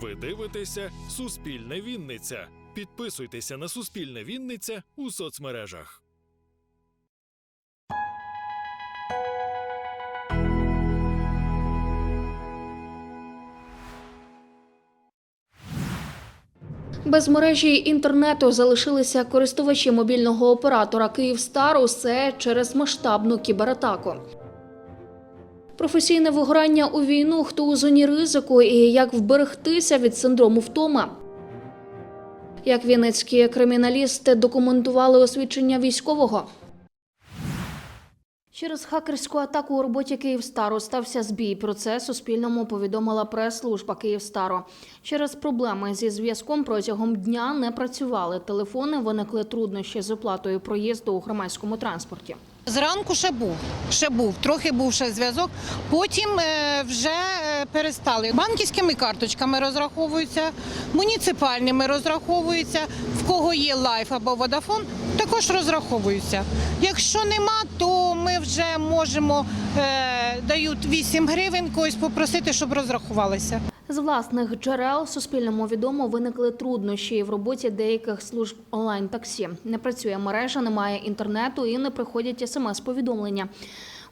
Ви дивитеся Суспільне Вінниця. Підписуйтеся на Суспільне Вінниця у соцмережах. Без мережі інтернету залишилися користувачі мобільного оператора Київстар. Усе через масштабну кібератаку. Професійне вигорання у війну, хто у зоні ризику і як вберегтися від синдрому втома. Як вінницькі криміналісти документували освідчення військового. Через хакерську атаку у роботі Київстару стався збій. Про це Суспільному повідомила прес-служба Київстару. Через проблеми зі зв'язком протягом дня не працювали телефони, виникли труднощі з оплатою проїзду у громадському транспорті. Зранку ще був, ще був, трохи був ще зв'язок. Потім е, вже е, перестали. Банківськими карточками розраховуються, муніципальними розраховуються. В кого є лайф або водафон, також розраховуються. Якщо нема, то ми вже можемо е, дають 8 гривень когось попросити, щоб розрахувалися. З власних джерел Суспільному відомо виникли труднощі в роботі деяких служб онлайн-таксі. Не працює мережа, немає інтернету і не приходять смс-повідомлення.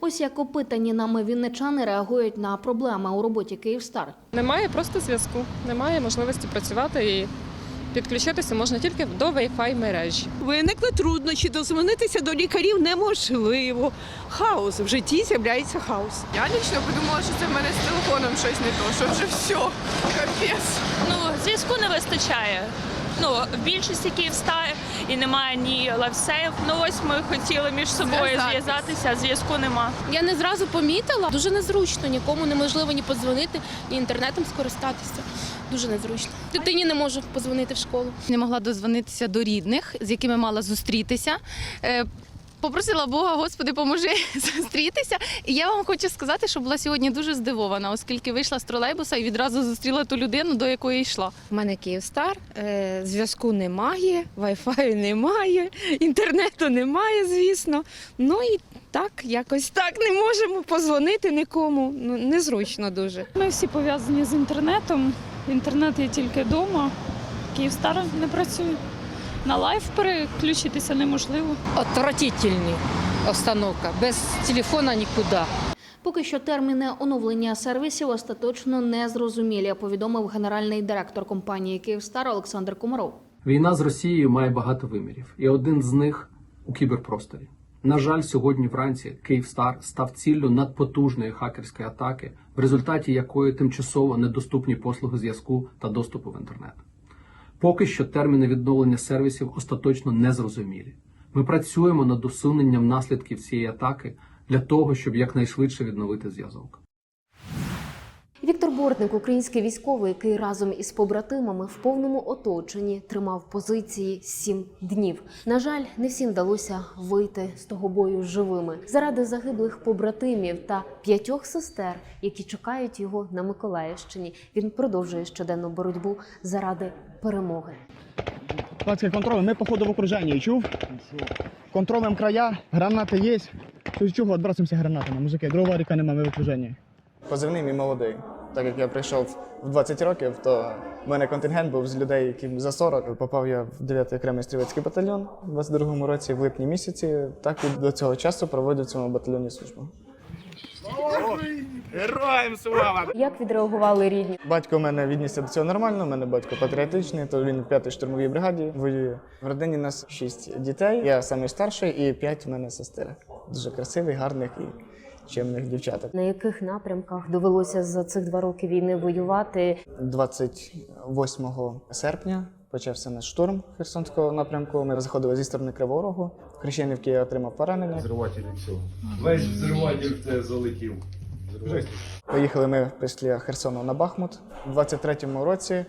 Ось як опитані нами вінничани реагують на проблеми у роботі Київстар. Немає просто зв'язку, немає можливості працювати і підключитися можна тільки до Wi-Fi мережі. Виникли труднощі, дозвонитися до лікарів неможливо. Хаос в житті з'являється хаос. Я лично подумала, що це в мене з телефоном щось не то, що вже все, капець. Ну, зв'язку не вистачає. Ну, в більшості Київстар і немає ні лавсейв. Ну ось ми хотіли між собою зв'язатися, а зв'язку нема. Я не зразу помітила. Дуже незручно, нікому неможливо ні подзвонити, ні інтернетом скористатися. Дуже незручно. Дитині не можу позвонити в школу. не могла дозвонитися до рідних, з якими мала зустрітися. Е, Попросила Бога, Господи, поможи зустрітися. І я вам хочу сказати, що була сьогодні дуже здивована, оскільки вийшла з тролейбуса і відразу зустріла ту людину, до якої йшла. У мене Київстар, е, зв'язку немає, вайфаю немає, інтернету немає, звісно. Ну і так, якось так не можемо позвонити нікому. Ну, незручно дуже. Ми всі пов'язані з інтернетом. Інтернет є тільки вдома. Київстар не працює. На лайф переключитися неможливо. Отвратительні остановка. Без телефона нікуди. Поки що терміни оновлення сервісів остаточно не зрозумілі, повідомив генеральний директор компанії Київстар Олександр Комаров. Війна з Росією має багато вимірів, і один з них у кіберпросторі. На жаль, сьогодні вранці Київстар став ціллю надпотужної хакерської атаки, в результаті якої тимчасово недоступні послуги зв'язку та доступу в інтернет. Поки що терміни відновлення сервісів остаточно не зрозумілі. Ми працюємо над усуненням наслідків цієї атаки для того, щоб якнайшвидше відновити зв'язок. Віктор Бортник, український військовий, який разом із побратимами в повному оточенні тримав позиції сім днів. На жаль, не всім вдалося вийти з того бою живими заради загиблих побратимів та п'ятьох сестер, які чекають його на Миколаївщині. Він продовжує щоденну боротьбу заради перемоги. Пацки, контроль, ми походу в окруженні, чув? Контролем края, гранати є. Чого відбрасуємося гранатами, мужики? Другого ріка немає, ми в окруженні. Позивний мій молодий. Так як я прийшов в 20 років, то в мене контингент був з людей, яким за 40. Попав я в 9-й окремий стрілецький батальйон у 22-му році, в липні місяці. Так і до цього часу проводив в цьому батальйоні службу. Героям слава! Як відреагували рідні? Батько у мене віднісся до цього нормально. У мене батько патріотичний, то він в 5-й штурмовій бригаді воює. В родині нас 6 дітей. Я найстарший і 5 у мене сестер. Дуже красивих, гарних і чемних дівчаток. На яких напрямках довелося за цих два роки війни воювати? 28 серпня почався наш штурм Херсонського напрямку. Ми заходили зі сторони Кривого Рогу. В Хрещенівці я отримав поранення. Взриватель все. Весь взриватель в те залетів. Поїхали ми після Херсону на Бахмут. У 23-му році,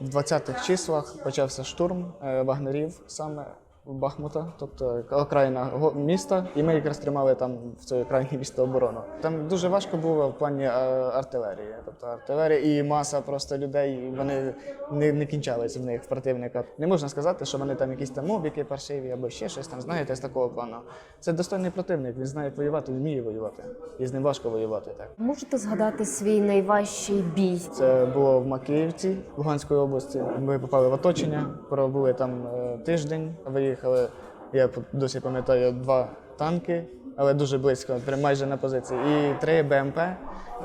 в 20-х числах, почався штурм е, вагнерів саме Бахмута, тобто окраїна міста, і ми якраз тримали там в цій окраїні міста оборону. Там дуже важко було в плані е, артилерії. Тобто артилерія і маса просто людей, вони не, не кінчалися в них в противника. Не можна сказати, що вони там якісь там мобіки паршиві або ще щось там, знаєте, з такого плану. Це достойний противник, він знає як воювати, вміє воювати. І з ним важко воювати. Так. Можете згадати свій найважчий бій? Це було в Макіївці, Луганської області. Ми попали в оточення, пробули там е, тиждень, виїхали. Я досі пам'ятаю два танки, але дуже близько, майже на позиції. І три БМП.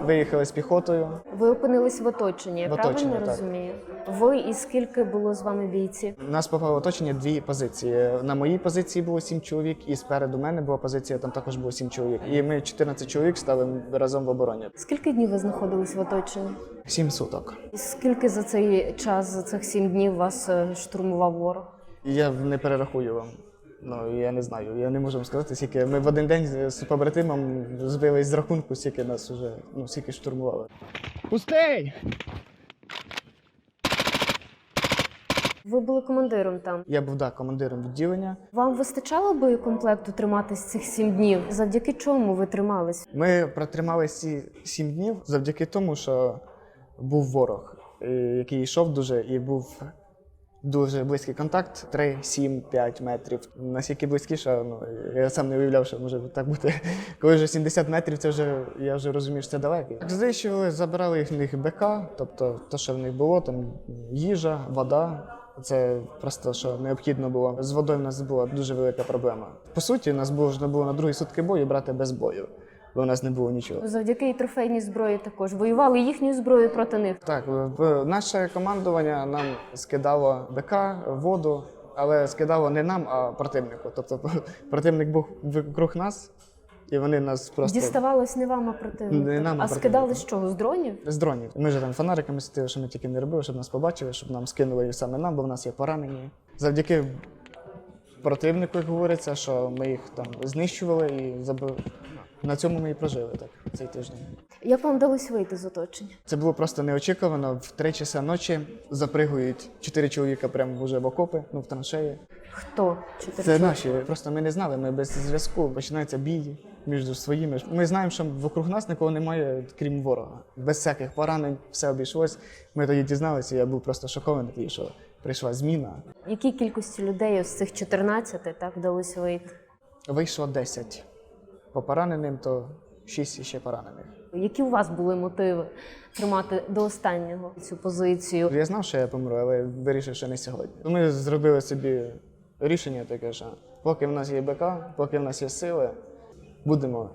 Виїхали з піхотою. Ви опинились в оточенні, я В оточенні, правильно так. розумію? Ви і скільки було з вами бійців? Нас попало в оточення дві позиції. На моїй позиції було сім чоловік, і спереду мене була позиція, там також було сім чоловік. І ми 14 чоловік стали разом в обороні. Скільки днів ви знаходились в оточенні? Сім суток. І скільки за цей час, за цих сім днів вас е, штурмував ворог? Я не перерахую вам. Ну я не знаю. Я не можу вам сказати, скільки ми в один день з побратимом збились з рахунку, скільки нас уже ну скільки штурмували. Пустий! Ви були командиром там. Я був да, командиром відділення. Вам вистачало боєкомплекту триматись цих сім днів? Завдяки чому ви тримались? Ми протрималися ці сім днів завдяки тому, що був ворог, який йшов дуже, і був дуже близький контакт 3, 7, 5 метрів. Наскільки близькіше, ну я сам не уявляв, що може так бути. Коли вже 70 метрів, це вже я вже розумію, що це далеко. Знищували, забирали їх в них БК, тобто те, що в них було, там їжа, вода. Це просто що необхідно було. З водою в нас була дуже велика проблема. По суті, нас було можна було на другі сутки бою брати без бою, бо у нас не було нічого. Завдяки і трофейній зброї також воювали їхньою зброєю проти них. Так, наше командування нам скидало БК, воду, але скидало не нам, а противнику. Тобто противник був вокруг нас, і вони нас просто Діставалось не вам, а противнику. Не нам, а а скидали з чого? З дронів? з дронів. Ми ж там фонариками світили, що ми тільки не робили, щоб нас побачили, щоб нам скинули саме нам, бо в нас є поранені. Завдяки противнику, як говориться, що ми їх там знищували і забив. На цьому ми і прожили так цей тиждень. Як вам вдалося вийти з оточення? Це було просто неочікувано. В три часа ночі запригують чотири чоловіка прямо вже в окопи, ну в траншеї. Хто? Чотири Це наші. Просто ми не знали. Ми без зв'язку починається бій між своїми. Ми знаємо, що вокруг нас нікого немає, крім ворога. Без всяких поранень все обійшлось. Ми тоді дізналися. Я був просто шокований, тоді, що прийшла зміна. Якій кількості людей з цих 14 так вдалося вийти? Вийшло 10. По пораненим, то 6 ще поранених. Які у вас були мотиви тримати до останнього цю позицію? Я знав, що я помру, але вирішив, що не сьогодні. Ми зробили собі рішення таке, що поки в нас є БК, поки в нас є сили, будемо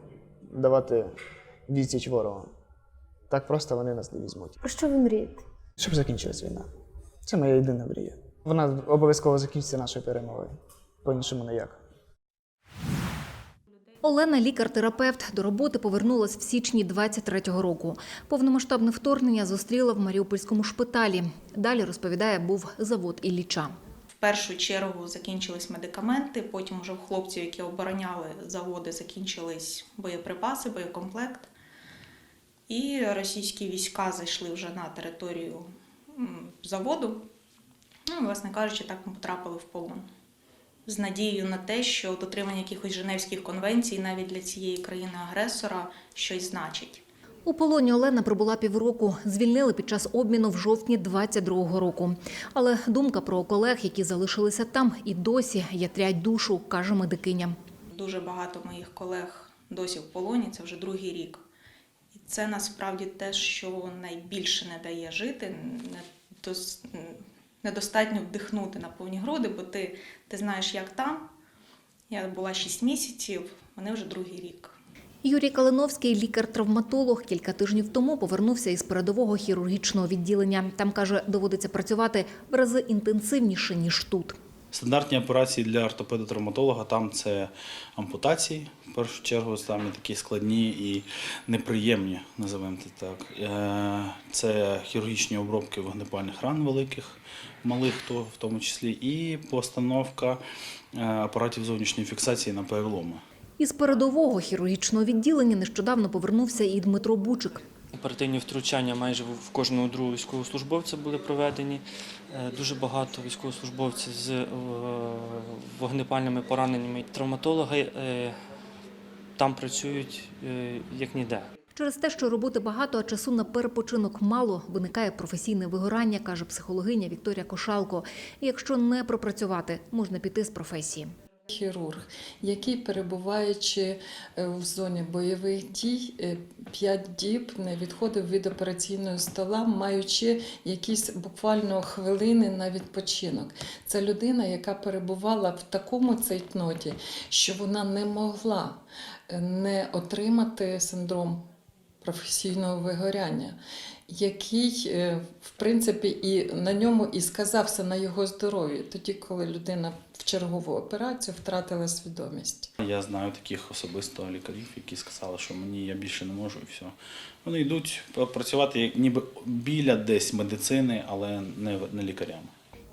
давати відсіч ворогу. Так просто вони нас не візьмуть. Про що ви мрієте? Щоб закінчилась війна. Це моя єдина мрія. Вона обов'язково закінчиться нашою перемогою. По-іншому ніяк. Олена, лікар-терапевт, до роботи повернулась в січні 23-го року. Повномасштабне вторгнення зустріла в Маріупольському шпиталі. Далі розповідає, був завод Ілліча. В першу чергу закінчились медикаменти, потім вже у хлопців, які обороняли заводи, закінчились боєприпаси, боєкомплект. І російські війська зайшли вже на територію заводу. Ну, власне кажучи, так ми потрапили в полон. З надією на те, що дотримання якихось Женевських конвенцій навіть для цієї країни-агресора щось значить. У полоні Олена пробула півроку. Звільнили під час обміну в жовтні 22-го року. Але думка про колег, які залишилися там, і досі ятрять душу, каже медикиня. Дуже багато моїх колег досі в полоні, це вже другий рік. І це насправді те, що найбільше не дає жити, недос- недостатньо вдихнути на повні груди, бо ти, ти знаєш, як там. Я була 6 місяців, вони вже другий рік. Юрій Калиновський, лікар-травматолог, кілька тижнів тому повернувся із передового хірургічного відділення. Там каже, доводиться працювати в рази інтенсивніше ніж тут. Стандартні операції для ортопеда-травматолога там це ампутації, в першу чергу, самі такі складні і неприємні, називаємо це так. Е, Це хірургічні обробки вогнепальних ран великих, малих то в тому числі, і постановка е, апаратів зовнішньої фіксації на переломи. Із передового хірургічного відділення нещодавно повернувся і Дмитро Бучик. Оперативні втручання майже в кожного другого військовослужбовця були проведені. Е, Дуже багато військовослужбовців з е, вогнепальними пораненнями. Травматологи е, там працюють як ніде. Через те, що роботи багато, а часу на перепочинок мало, виникає професійне вигорання, каже психологиня Вікторія Кошалко. Якщо не пропрацювати, можна піти з професії. Хірург, який, перебуваючи е, в зоні бойових дій, 5 діб не відходив від операційного стола, маючи якісь буквально хвилини на відпочинок. Це людина, яка перебувала в такому цейтноті, що вона не могла е, не отримати синдром професійного вигоряння, який, е, в принципі, і на ньому і сказався на його здоров'ї, тоді, коли людина в чергову операцію втратила свідомість. Я знаю таких особисто лікарів, які сказали, що мені я більше не можу і все. Вони йдуть працювати ніби біля десь медицини, але не, не лікарями.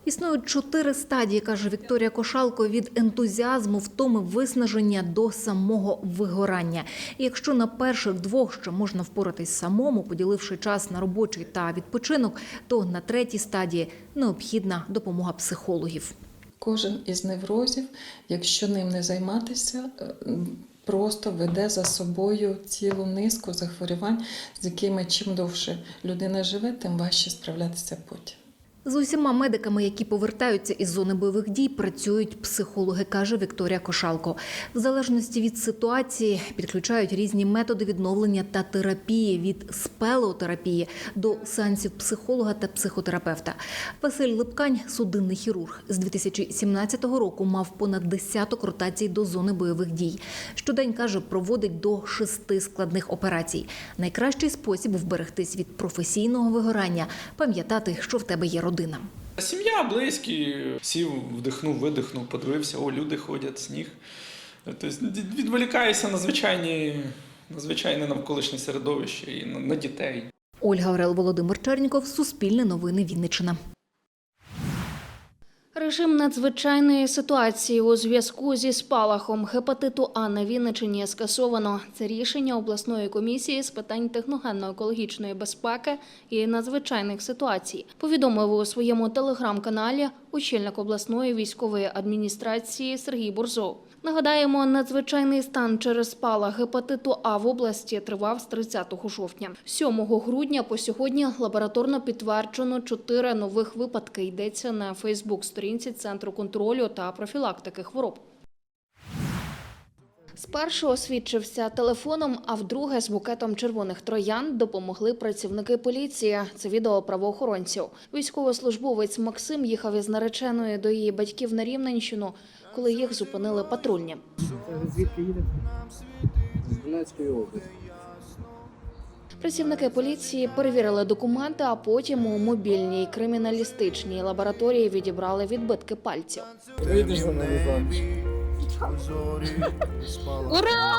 Існують чотири стадії, каже Вікторія Кошалко, від ентузіазму, втоми, виснаження до самого вигорання. І якщо на перших двох ще можна впоратись самому, поділивши час на робочий та відпочинок, то на третій стадії необхідна допомога психологів. Кожен із неврозів, якщо ним не займатися, е, просто веде за собою цілу низку захворювань, з якими чим довше людина живе, тим важче справлятися потім. З усіма медиками, які повертаються із зони бойових дій, працюють психологи, каже Вікторія Кошалко. В залежності від ситуації підключають різні методи відновлення та терапії від спелеотерапії до сеансів психолога та психотерапевта. Василь Липкань, судинний хірург, з 2017 року мав понад десяток ротацій до зони бойових дій. Щодень каже, проводить до шести складних операцій. Найкращий спосіб вберегтись від професійного вигорання пам'ятати, що в тебе є родина. Сім'я, близькі, сів, вдихнув, видихнув, подивився, о, люди ходять, сніг. Тобто відволікаюся на звичайні, на звичайне навколишнє середовище і на, на дітей. Ольга Орел, Володимир Черніков, Суспільне новини Вінниччина. Режим надзвичайної ситуації у зв'язку зі спалахом гепатиту А на Вінничині скасовано. Це рішення обласної комісії з питань техногенно-екологічної безпеки і надзвичайних ситуацій. Повідомив у своєму телеграм-каналі очільник обласної військової адміністрації Сергій Борзов. Нагадаємо, надзвичайний стан через спалах гепатиту А в області тривав з 30 жовтня. 7 грудня по сьогодні лабораторно підтверджено чотири нових випадки. Йдеться на Фейсбук-сторінці Центру контролю та профілактики хвороб. Спершу освідчився телефоном, а вдруге з букетом червоних троян допомогли працівники поліції. Це відео правоохоронців. Військовослужбовець Максим їхав із нареченою до її батьків на Рівненщину, коли їх зупинили патрульні. Звідки їдете? З Донецької області. Працівники поліції перевірили документи, а потім у мобільній криміналістичній лабораторії відібрали відбитки пальців. Ура!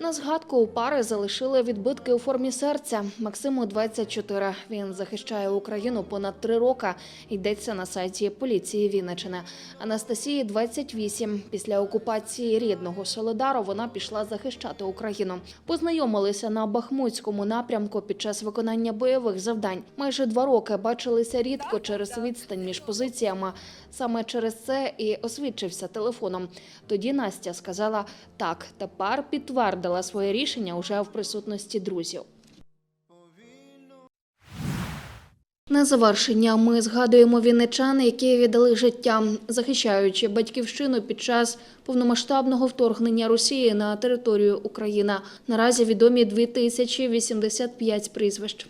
На згадку у пари залишили відбитки у формі серця. Максиму 24. Він захищає Україну понад три роки. Йдеться на сайті поліції Вінничини. Анастасії 28. Після окупації рідного Солодару вона пішла захищати Україну. Познайомилися на Бахмутському напрямку під час виконання бойових завдань. Майже два роки бачилися рідко через відстань між позиціями. Саме через це і освідчився телефоном. Тоді Настя сказала так. Тепер підтвердила своє рішення уже в присутності друзів. На завершення ми згадуємо вінничан, які віддали життя, захищаючи батьківщину під час повномасштабного вторгнення Росії на територію України. Наразі відомі 2085 прізвищ.